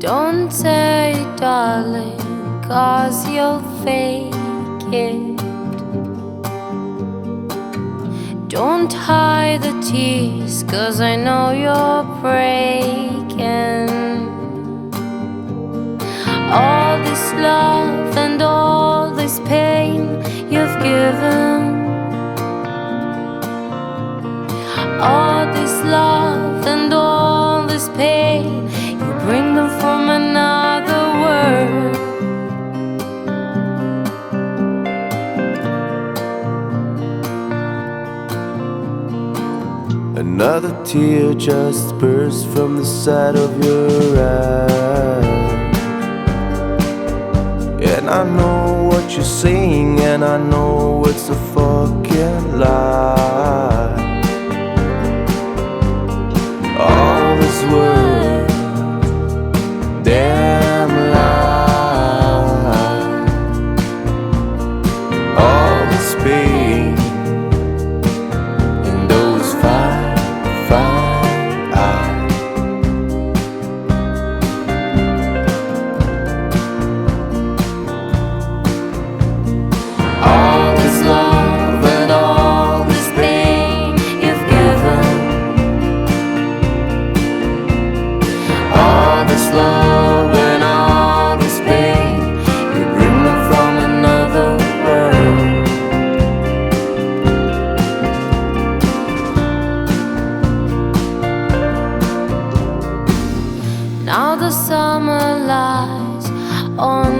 Don't say, darling, cause you'll fake it. Don't hide the tears, cause I know you're breaking. All this love and all this pain you've given. Another tear just burst from the side of your eye. And I know what you're saying, and I know it's a fucking lie. on